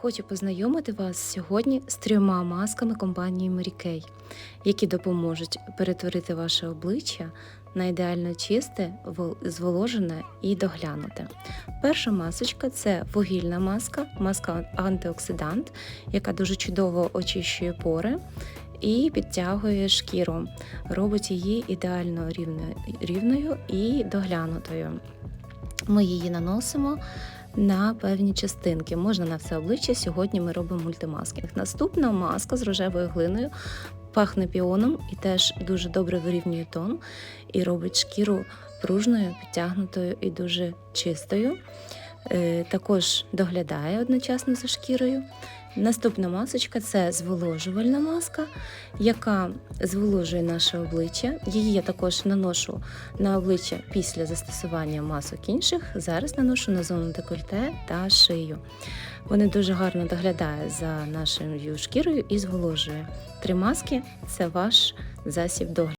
Хочу познайомити вас сьогодні з трьома масками компанії Mary які допоможуть перетворити ваше обличчя на ідеально чисте, вол- зволожене і доглянуте. Перша масочка це вугільна маска, маска антиоксидант, яка дуже чудово очищує пори і підтягує шкіру, робить її ідеально рівною, рівною і доглянутою. Ми її наносимо на певні частинки. Можна на все обличчя. Сьогодні ми робимо мультимаскінг. Наступна маска з рожевою глиною пахне піоном і теж дуже добре вирівнює тон і робить шкіру пружною, підтягнутою і дуже чистою. Е, Також доглядає одночасно за шкірою. Наступна масочка це зволожувальна маска, яка зволожує наше обличчя. Її я також наношу на обличчя після застосування масок інших. Зараз наношу на зону декольте та шию. Вони дуже гарно доглядають за нашою шкірою і зволожує. Три маски це ваш засіб догляду.